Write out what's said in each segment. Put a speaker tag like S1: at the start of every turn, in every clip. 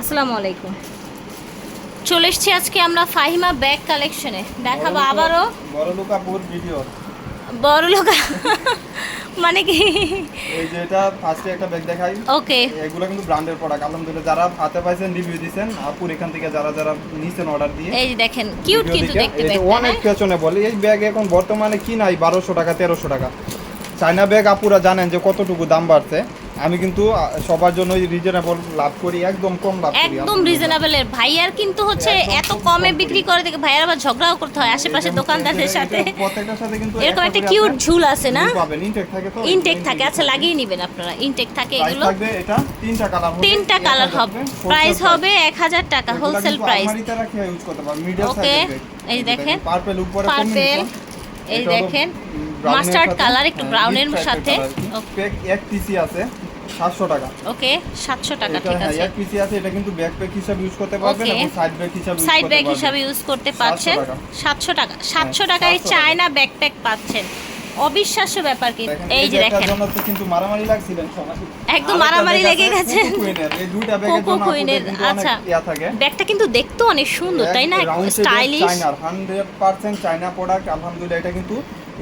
S1: আসসালামু আলাইকুম। চলে এসছি আজকে আমরা ফাহিমা ব্যাগ কালেকশনে দেখাবো আবারও।
S2: বড় লুকাপুর ভিডিও
S1: বড় লোক মানে কি?
S2: এই যে এটা ফার্স্টে একটা ব্যাগ দেখাই।
S1: ওকে
S2: এগুলো কিন্তু ব্র্যান্ডের প্রোডাক্ট আলহামদুলিল্লাহ যারা হাতে পাইছেন রিভিউ দিয়েছেন আপুর এখান থেকে যারা যারা নিছেন অর্ডার দিয়ে
S1: এই যে দেখেন কিউট কিন্তু
S2: দেখে,
S1: দেখতে
S2: যে অনেক? পেছনে বলে এই ব্যাগ এখন বর্তমানে কি নাই? বারোশো টাকা তেরোশো টাকা। চায়না ব্যাগ আপুরা জানেন যে কতটুকু দাম বাড়ছে। আমি কিন্তু সবার জন্য রিজনেবল লাভ করি একদম কম লাভ করি।
S1: একদম
S2: আলহামদুলিল্লাহ।
S1: রিজনেবলের ভাইয়ার কিন্তু হচ্ছে এত কমে বিক্রি
S2: করে।
S1: দেখে ভাইয়ার আবার ঝগড়াও করতে হয় আশেপাশে দোকানদারদের সাথে।
S2: প্রত্যেকটার সাথে কিন্তু
S1: এরকম একটা কিউট ঝুল আছে না?
S2: পাবেন। ইনটেক থাকে তো?
S1: ইনটেক থাকে। আচ্ছা লাগিয়ে নেবেন আপনারা। ইনটেক থাকে এগুলো।
S2: থাকবে এটা তিনটা কালার হবে।
S1: তিনটা কালার হবে। প্রাইস হবে এক হাজার টাকা। হোলসেল প্রাইস
S2: আলমারিতে রেখে ইউজ করতে পারবেন মিডিয়াম সাইজের
S1: এই দেখেন।
S2: পার্পল উপরে
S1: Purple, এই দেখেন। মাস্টার্ড কালার একটু ব্রাউনের সাথে।
S2: এক পিসি আছে। 700 টাকা।
S1: ওকে সাতশো টাকা ঠিক
S2: হ্যাঁ
S1: আছে।
S2: এক পিসি আছে এটা কিন্তু ব্যাকপ্যাক হিসাবে ইউজ করতে পারবেন এবং সাইড ব্যাগ হিসাবে
S1: সাইড ব্যাগ। হিসাবে ইউজ করতে
S2: 700 টাকা।
S1: সাতশো টাকা সাতশো
S2: হ্যাঁ,
S1: টাকায়
S2: 700 টাকা।
S1: চায়না ব্যাকপ্যাক পাচ্ছেন। অবিশ্বাস্য ব্যাপার কি এই যে দেখেন।
S2: কিন্তু মারামারি লাগছিলেন
S1: একদম মারামারি লেগে গেছে।
S2: এই দুইটা ব্যাগের জন্য
S1: কুইনের,
S2: অনেক
S1: আচ্ছা। ব্যাগটা কিন্তু দেখতেও অনেক সুন্দর তাই না? স্টাইলিশ
S2: চাইনার 100% চাইনা প্রোডাক্ট আলহামদুলিল্লাহ এটা কিন্তু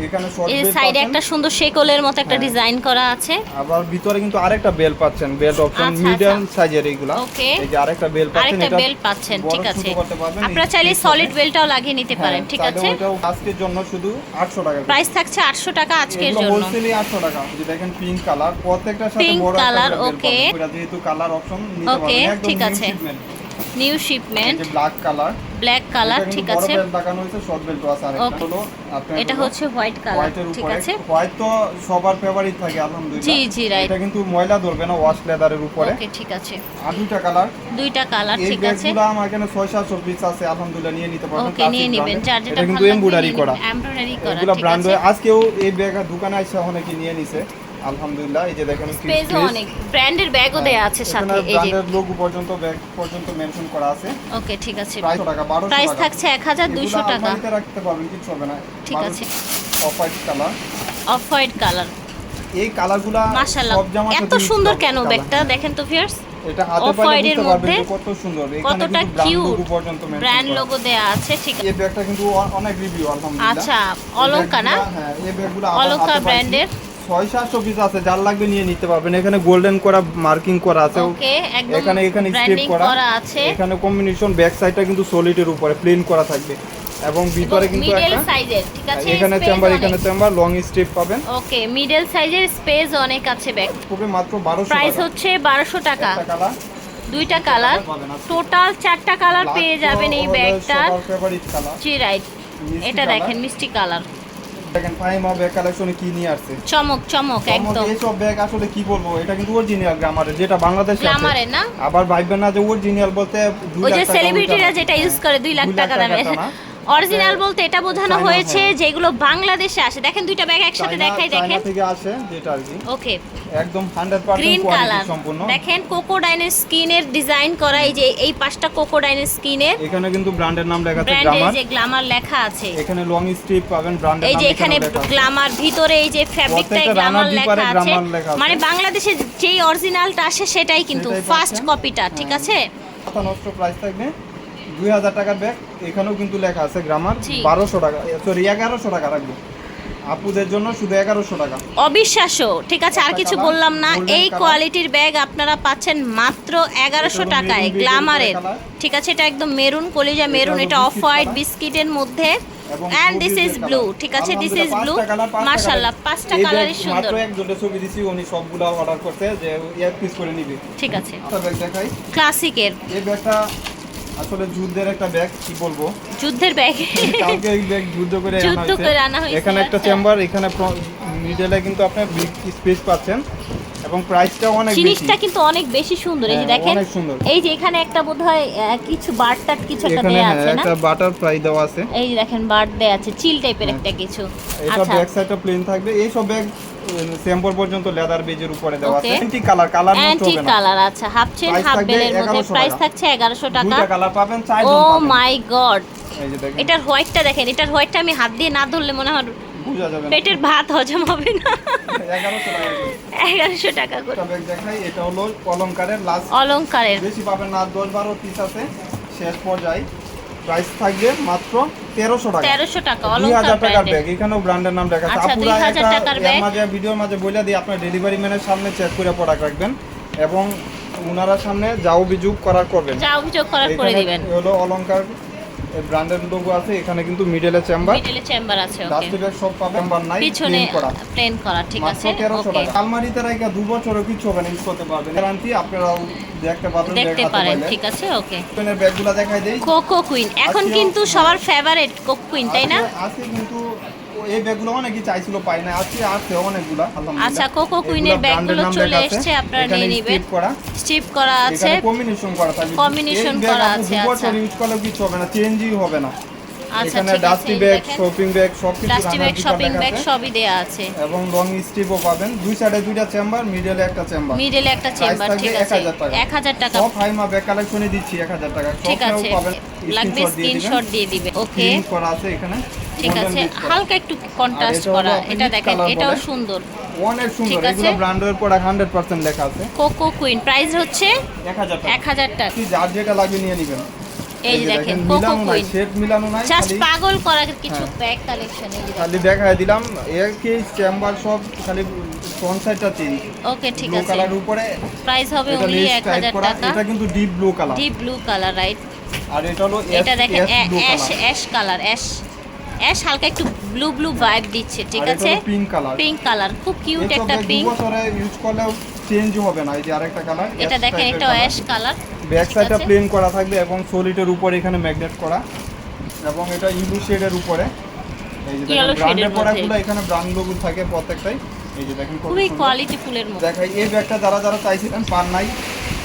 S2: এখানে শর্ট
S1: এই সাইডে একটা সুন্দর শেকলের মতো একটা
S2: হ্যাঁ।
S1: ডিজাইন করা আছে
S2: আবার ভিতরে কিন্তু আরেকটা বেল পাচ্ছেন বেল অপশন মিডিয়াম। সাইজের এইগুলা
S1: Okay.
S2: এই যে আরেকটা বেল পাচ্ছেন
S1: আরেকটা বেল পাচ্ছেন ঠিক আছে আপনারা চাইলে সলিড বেলটাও লাগিয়ে নিতে পারেন
S2: হ্যাঁ,
S1: ঠিক আছে
S2: আজকের জন্য শুধু 800 টাকা
S1: প্রাইস থাকছে আটশো টাকা আজকের জন্য
S2: wholesale-ই 800 টাকা যে দেখেন পিঙ্ক কালার প্রত্যেকটার সাথে বড়. পাবেন। পুরা যেহেতু কালার অপশন নিতে পারবেন একদম
S1: ঠিক আছে। New shipment
S2: black colour
S1: black colour ঠিক আছে।
S2: লাগানো হয়েছে শর্ট বেল তো আছে আরেকটা হলো। আপনার
S1: এটা হচ্ছে হোয়াইট কালার ঠিক আছে।
S2: হোয়াইট তো সবার ফেভারিট থাকে আলহামদুলিল্লাহ।
S1: জি, জি, right.
S2: এটা কিন্তু ময়লা ধরবে না ওয়াশ লেদারের উপরে।
S1: ওকে ঠিক আছে।
S2: আর দুইটা কালার
S1: দুইটা কালার ঠিক আছে।
S2: ব্যাগগুলো আমার এখানে ছয় সাতশো পিস আছে আলহামদুলিল্লাহ নিয়ে নিতে পারবেন।
S1: ওকে নিয়ে নেবেন। যার যেটা ভালো
S2: এমব্রয়ডারি করা।
S1: এমব্রয়ডারি করা
S2: এগুলো ব্র্যান্ড আজকেও এই ব্যাগ দোকানে এসে অনেকে নিয়ে নিছে। আলহামদুলিল্লাহ এই যে দেখেন
S1: স্পেসও অনেক ব্র্যান্ডের ব্যাগও দেয়া আছে
S2: এখানে
S1: সাথে এই যে।
S2: ব্র্যান্ডের লোগো পর্যন্ত ব্যাগ পর্যন্ত মেনশন করা আছে।
S1: ওকে ঠিক আছে।
S2: প্রাইস টাকা 1200
S1: প্রাইস থাকছে এক হাজার দুইশো
S2: এগুলো
S1: টাকা।
S2: আলমারিতে রাখতে পারবেন কিছু হবে না।
S1: ঠিক আছে।
S2: Off white colour
S1: off white colour
S2: এই কালারগুলা
S1: মাশাআল্লাহ। এত সুন্দর কেন ব্যাগটা দেখেন তো ভিউয়ার্স
S2: এটা হাতে
S1: মধ্যে
S2: কত সুন্দর।
S1: কতটা
S2: ব্র্যান্ড
S1: কিউট
S2: লোগো পর্যন্ত mention
S1: ব্র্যান্ড লোগো দেয়া আছে ঠিক আছে।
S2: এই ব্যাগটা কিন্তু অনেক রিভিউ আলহামদুলিল্লাহ।
S1: আচ্ছা অলঙ্কা না?
S2: হ্যাঁ এই ব্যাগগুলো
S1: অলঙ্কা ব্র্যান্ডের
S2: ছয় সাতশো পিস আছে যার লাগবে নিয়ে নিতে পারবেন। এখানে গোল্ডেন করা মার্কিং করা আছে। এখানে এখানে স্ট্রিপ করা।
S1: আছে।
S2: এখানে কম্বিনেশন ব্যাক সাইডটা কিন্তু সলিডের উপরে প্লেন করা থাকবে। এবং ভিতরে কিন্তু
S1: মিডল
S2: একটা
S1: সাইজের ঠিক আছে?
S2: এখানে চেম্বার এখানে চেম্বার লং স্ট্রিপ পাবেন।
S1: ওকে মিডল সাইজের স্পেস অনেক আছে ব্যাগ
S2: খুবই মাত্র বারোশো
S1: প্রাইস হচ্ছে বারোশো টাকা। দুইটা কালার টোটাল চারটা কালার পেয়ে যাবেন এই ব্যাগটার
S2: ফেভারিট
S1: জি রাইট এটা দেখেন মিষ্টি কালার
S2: দেখেন ফাইমা ব্যাগ কালেকশনে কি নিয়ে আসছে?
S1: চমক চমক একদম।
S2: এইসব ব্যাগ আসলে কি বলব? এটা কিন্তু অরিজিনাল গ্রামারে যেটা বাংলাদেশে আছে।
S1: গ্লামারে না?
S2: আবার ভাইবেন না যে অরিজিনাল বলতে
S1: ওই যে সেলিব্রিটিরা যেটা ইউজ করে দুই লাখ টাকা দামে। অরিজিনাল বলতে এটা বোঝানো হয়েছে
S2: হয়।
S1: যেগুলো বাংলাদেশে আসে। দেখেন দুইটা ব্যাগ একসাথে দেখাই দেখেন।
S2: থেকে আসে যেটা আর কি।
S1: ওকে
S2: একদম 100%
S1: গ্রিন
S2: কোয়ালিটি
S1: কালার
S2: সম্পূর্ণ।
S1: দেখেন কোকোডাইনের স্কিনের ডিজাইন করা এই যে এই পাঁচটা কোকোডাইনের স্কিনের।
S2: এখানে কিন্তু ব্র্যান্ডের নাম লেখা আছে গ্রামার
S1: যে গ্লামার লেখা আছে।
S2: এখানে লং স্ট্রিপ পাবেন ব্র্যান্ডের
S1: এই যে এখানে গ্লামার ভিতরে এই যে
S2: প্রত্যেকটা
S1: গ্লামার লেখা আছে।
S2: গ্লামার।
S1: মানে বাংলাদেশে যেই অরিজিনালটা আসে সেটাই কিন্তু ফার্স্ট কপিটা ঠিক
S2: হ্যাঁ।
S1: আছে?
S2: নষ্ট প্রাইস থাকবে। দুই হাজার টাকার ব্যাগ এখানেও কিন্তু লেখা আছে গ্রামার বারোশো টাকা সরি এগারোশো টাকা রাখব। আপুদের জন্য শুধু এগারোশো টাকা।
S1: অবিশ্বাস্য ঠিক আছে আর কিছু বললাম না এই কোয়ালিটির ব্যাগ আপনারা পাচ্ছেন মাত্র এগারোশো টাকায় গ্লামারের ঠিক আছে এটা একদম মেরুন কলিজা মেরুন এটা অফ হোয়াইট বিস্কিটের মধ্যে। অ্যান্ড দিস ইজ ব্লু ঠিক আছে দিস ইজ ব্লু
S2: colour, পাঁচটা
S1: কালারই সুন্দর।
S2: মাত্র একজনকে ছবি দিছি উনি সবগুলো অর্ডার করতে যে এক পিস করে নিবে।
S1: ঠিক আছে।
S2: একটা দেখাই।
S1: ক্লাসিকের
S2: এই ব্যাগটা আসলে যুদ্ধের একটা ব্যাগ কি বলব?
S1: যুদ্ধের ব্যাগ
S2: কালকে এই ব্যাগ যুদ্ধ করে আনা
S1: যুদ্ধ। করে আনা হয়েছে,
S2: এখানে একটা। চেম্বার এখানে মিডলে কিন্তু আপনি বিগ স্পেস পাচ্ছেন। এবং প্রাইসটাও অনেক বেশি।
S1: জিনিসটা কিন্তু অনেক বেশি সুন্দর। এই যে
S2: হ্যাঁ,
S1: দেখেন। এই যে এখানে একটা বোধহয় কিছু বারটার কিছু একটা দেয়া
S2: হ্যাঁ,
S1: আছে না?
S2: একটা বাটার ফ্রাই দেওয়া আছে।
S1: এই যে দেখেন বার্ড দেয়া আছে চিল টাইপের
S2: হ্যাঁ।
S1: একটা কিছু।
S2: এটা
S1: আচ্ছা।
S2: ব্যাক সাইডটা প্লেন থাকবে। এই সব ব্যাগ স্যাম্পল পর্যন্ত লেদার বেজের উপরে দেওয়া আছে. অ্যান্টি কালার কালার
S1: অ্যান্টি
S2: হবে না
S1: কালার আচ্ছা হাফ চেন হাফ বেলের মধ্যে প্রাইস থাকছে এগারোশো টাকা।
S2: দুইটা কালার পাবেন চার
S1: ও মাই গড এটার হোয়াইটটা দেখেন এটার হোয়াইটটা আমি হাত দিয়ে না ধরলে মনে হয় পেটের ভাত হজম হবে না।
S2: এগারোশো টাকা। করে। ব্যাগ দেখাই এটা হলো অলংকারের লাস্ট
S1: অলংকারের।
S2: বেশি পাবেন না দশ বারো পিস আছে শেষ পর্যায়ে। প্রাইস থাকবে মাত্র তেরোশো টাকা।
S1: তেরোশো টাকা
S2: দুই
S1: অলংকার
S2: হাজার টাকার ব্যাগ এখানেও ব্র্যান্ডের নাম লেখা আছে।
S1: আচ্ছা,
S2: আপুরা
S1: 2000
S2: এটা
S1: টাকার
S2: এর
S1: ব্যাগ।
S2: মাঝে ভিডিওর মাঝে বলে দিই আপনার ডেলিভারি ম্যানের সামনে চেক করে প্রোডাক্ট রাখবেন এবং ওনারা সামনে যা অভিযোগ করার করবেন।
S1: যা অভিযোগ করার করে দিবেন।
S2: হলো অলংকার ব্র্যান্ডের লোগো আছে এখানে কিন্তু মিডলে চেম্বার
S1: মিডলে চেম্বার আছে ওকে
S2: ডাস্টি ব্যাগ সব পাবেন চেম্বার নাই
S1: পিছনে
S2: করা।
S1: প্লেন করা ঠিক আছে ওকে
S2: আলমারিতে রাখা দু বছরও কিছু হবে না। ইউজ করতে পারবেন গ্যারান্টি আপনারা দেখতে পাবেন
S1: দেখতে পারেন ঠিক আছে ওকে
S2: পেনের ব্যাগগুলো দেখাই দেই।
S1: কোকো কুইন এখন কিন্তু সবার ফেভারিট কোকো কুইন তাই না?
S2: আজকে কিন্তু এই ব্যাগগুলো অনেকেই চাইছিল পাই না আজকে আছে অনেকগুলা
S1: আচ্ছা, কোকো কুইনের ব্যাগগুলো চলে
S2: আছে।
S1: এসছে, আপনারা নিয়ে নিবেন। স্টিপ করা আছে।
S2: কম্বিনেশন করা এই ব্যাগ
S1: করা আছে, আচ্ছা।
S2: ইউজ করলেও কিছু হবে না চেঞ্জই হবে না।
S1: আচ্ছা
S2: এখানে ডাস্টি ব্যাগ শপিং ব্যাগ সব কিছু
S1: প্লাস্টিক ব্যাগ শপিং ব্যাগ সবই দেয়া আছে।
S2: এবং লং স্ট্রিপও পাবেন। দুই সাইডে দুইটা চেম্বার মিডলে একটা চেম্বার
S1: মিডলে একটা চেম্বার ঠিক আছে।
S2: 1000 টাকা। সব হাইমা ব্যাগ কালেকশনে দিচ্ছি 1000 টাকা।
S1: ঠিক আছে।
S2: পাবেন।
S1: লাগবে
S2: স্ক্রিনশট দিয়ে
S1: দিবে। ওকে
S2: করা আছে এখানে।
S1: ঠিক আছে হালকা একটু কন্ট্রাস্ট করা এটা দেখেন এটাও সুন্দর।
S2: অনেক সুন্দর
S1: আছে।
S2: এগুলো ব্র্যান্ডের প্রোডাক্ট 100% লেখা আছে।
S1: কোকো কুইন প্রাইস হচ্ছে
S2: 1000 টাকা।
S1: এক হাজার টাকা।
S2: যেটা লাগবে নিয়ে নেবেন।
S1: এই দেখেন কোকো কুইন
S2: শেড মিলানো নাই
S1: জাস্ট পাগল করা কিছু
S2: হ্যাঁ।
S1: কালেকশন এই
S2: খালি দেখায় দিলাম এর কি চেম্বার সব খালি ফ্রন্ট সাইডটা চেঞ্জ
S1: ওকে ঠিক আছে।
S2: কালার উপরে।
S1: প্রাইস হবে অনলি
S2: করা
S1: টাকা।
S2: এটা কিন্তু deep blue colour
S1: deep blue colour right
S2: আর এটা হলো
S1: এটা দেখেন ash ash colour ash ash হালকা একটু ব্লু ব্লু ভাইব দিচ্ছে ঠিক আছে?
S2: পিঙ্ক কালার
S1: পিঙ্ক কালার খুব কিউট একটা পিঙ্ক
S2: বছরে ইউজ করলেও চেঞ্জ হবে না এই যে আরেকটা কালার
S1: এটা দেখেন এটা অ্যাশ কালার
S2: ব্যাক সাইডটা প্লেন করা থাকবে এবং সলিডের উপরে এখানে ম্যাগনেট করা। এবং এটা শেডের উপরে। এই যে দেখেন ব্র্যান্ডের প্রোডাক্টগুলো এখানে ব্র্যান্ড লোগো থাকে প্রত্যেকটাই। এই যে দেখেন
S1: খুবই কোয়ালিটি ফুলের মধ্যে।
S2: দেখাই এই ব্যাগটা যারা যারা চাইছিলেন পান নাই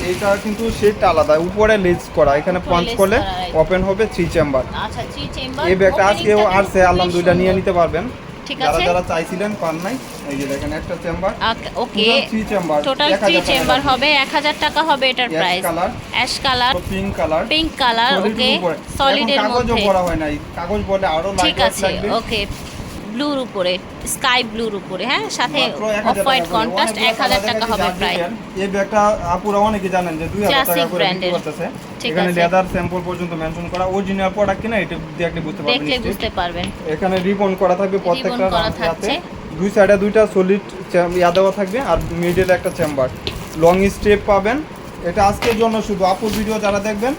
S2: এইটা কিন্তু সেটটা আলাদা। উপরে লেজ করা এখানে পাঞ্চ করলে ওপেন হবে থ্রি চেম্বার
S1: আচ্ছা থ্রি চেম্বার
S2: এই ব্যাগটা আজকেও আসছে আলহামদুলিল্লাহ নিয়ে নিতে পারবেন।
S1: ঠিক আছে?
S2: যারা চাইছিলেন পান নাই এই যে দেখেন একটা chamber
S1: okay
S2: chamber
S1: total three chamber হবে এক হাজার টাকা হবে এটার price ash colour
S2: pink colour
S1: pink colour okay
S2: কাগজও
S1: মধ্যে।
S2: পরা হয় নাই কাগজ বলে আরও
S1: ঠিক আছে ওকে ব্লুর উপরে স্কাই ব্লুর উপরে হ্যাঁ? সাথে অফ হোয়াইট। কন্ট্রাস্ট এক হাজার টাকা হবে প্রাইস
S2: এই ব্যাগটা আপুরা অনেকে জানেন যে 2000 টাকা করে বিক্রি করতেছে। এখানে। লেদার স্যাম্পল পর্যন্ত মেনশন করা অরিজিনাল প্রোডাক্ট কিনা এটা দেখলে বুঝতে পারবেন
S1: দেখলে বুঝতে পারবেন।
S2: এখানে রিবন করা থাকবে প্রত্যেকটা
S1: থাকছে।
S2: দুই সাইডে দুইটা সলিড ইয়া দেওয়া থাকবে আর মিডলে একটা চেম্বার লং স্টেপ পাবেন। এটা আজকের জন্য শুধু। আপুর ভিডিও যারা দেখবেন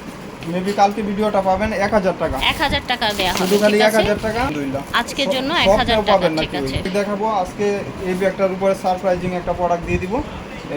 S2: মেবি কালকে ভিডিওটা পাবেন এক হাজার টাকা।
S1: এক হাজার টাকা হবে
S2: শুধু
S1: হবে
S2: খালি
S1: ঠিক
S2: এক
S1: আছে
S2: হাজার টাকা? আলহামদুলিল্লাহ
S1: আজকের জন্য 1000 টাকা,
S2: পাবেন
S1: ঠিক আছে।
S2: দেখাবো আজকে এই ব্যাগটার উপরে সারপ্রাইজিং একটা প্রোডাক্ট দিয়ে দিব।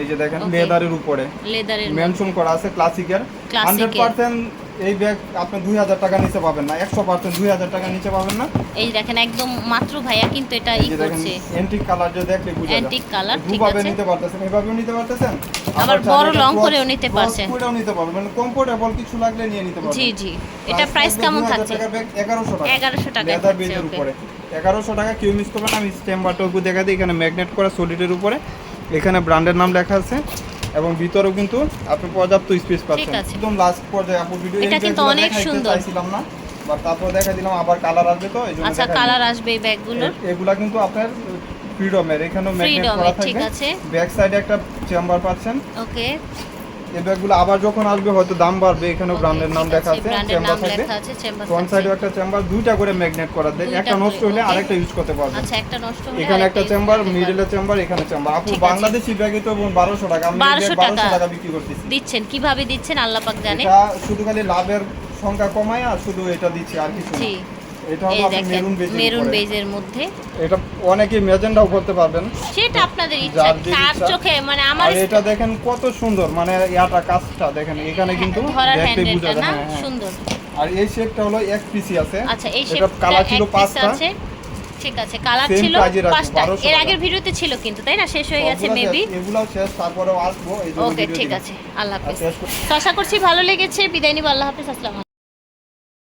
S2: এই যে দেখেন. লেদারের উপরে।
S1: লেদারের
S2: মেনশন করা আছে ক্লাসিকের
S1: Classic
S2: হান্ড্রেড
S1: এর।
S2: পার্সেন্ট এই ব্যাগ আপনি দুই হাজার টাকা নিচে পাবেন না একশো পার্সেন্ট দুই হাজার টাকা নিচে পাবেন না।
S1: এই দেখেন একদম মাত্র ভাইয়া কিন্তু এটা ই করছে।
S2: এন্টিক কালার যে দেখলে বুঝা যায়।
S1: Antique colour, ঠিক আছে।
S2: নিতে পারতেছেন এভাবেও নিতে পারতেছেন?
S1: আবার বড়
S2: cross-
S1: করেও নিতে পারছেন।
S2: করেও নিতে পারবেন। মানে কমফোর্টেবল কিছু লাগলে নিয়ে নিতে পারবেন।
S1: জি জি। এটা প্রাইস কেমন থাকছে?
S2: এগারোশো টাকা।
S1: 1100 টাকায়
S2: লেদার
S1: থাকছে,
S2: উপরে। এগারোশো টাকা কেউ মিস করবেন আমি চেম্বারটুকু দেখা দিই এখানে ম্যাগনেট করা সলিডের উপরে। এখানে ব্র্যান্ডের নাম লেখা আছে। এবং ভিতরেও কিন্তু আপনি পর্যাপ্ত স্পেস পাচ্ছেন। একদম লাস্ট পর্যায়ে আপু ভিডিও
S1: এটা কিন্তু অনেক সুন্দর।
S2: চাইছিলাম না বাট তারপর দেখা দিলাম আবার কালার আসবে তো এইজন্য
S1: আচ্ছা কালার আসবে এই ব্যাগগুলোর
S2: এগুলা কিন্তু আপনার ফ্রিডমের এখানেও ম্যাগনেট করা
S1: থাকে ঠিক আছে।
S2: ব্যাক সাইডে একটা চেম্বার পাচ্ছেন।
S1: ওকে
S2: এই ব্যাগগুলো আবার যখন আসবে হয়তো দাম বাড়বে। এখানেও ব্র্যান্ডের নাম লেখা আছে চেম্বার থাকবে। ফ্রন্ট সাইডেও একটা চেম্বার দুইটা করে ম্যাগনেট করা দেয়। একটা নষ্ট হলে আরেকটা ইউজ করতে পারবেন
S1: আচ্ছা একটা নষ্ট হলে
S2: এখানে একটা চেম্বার মিডলে চেম্বার এখানে চেম্বার আপু বাংলাদেশি ব্যাগে তো বারোশো টাকা। আমি
S1: 1200
S2: বারোশো
S1: টাকা।
S2: বিক্রি করতেছি।
S1: দিচ্ছেন কীভাবে দিচ্ছেন? আল্লাহ পাক জানে।
S2: এটা শুধু খালি লাভের সংখ্যা কমায় আর শুধু এটা দিচ্ছি আর কিছু না।
S1: জি
S2: এটা
S1: এই দেখেন
S2: মেরুন
S1: বেজের মধ্যে।
S2: এটা অনেকে মেজেন্ডাও করতে পারবেন।
S1: সেটা আপনাদের ইচ্ছা কার চোখে মানে আমার
S2: এটা দেখেন কত সুন্দর মানে ইয়াটা কাজটা দেখেন এখানে কিন্তু দেখতে বোঝা যায়
S1: না
S2: হ্যাঁ, হ্যাঁ।
S1: সুন্দর।
S2: আর এই শেপটা হলো এক পিসি আছে।
S1: আচ্ছা এই শেপটা
S2: কালার ছিল পাঁচটা।
S1: আছে। ঠিক আছে কালার ছিল পাঁচটা। এর আগের ভিডিওতে ছিল কিন্তু তাই না? শেষ হয়ে গেছে মেবি
S2: শেষ আসব
S1: ওকে ঠিক আছে আল্লাহ হাফেজ। আশা করছি ভালো লেগেছে বিদায় নিব আল্লাহ হাফেজ আসসালাম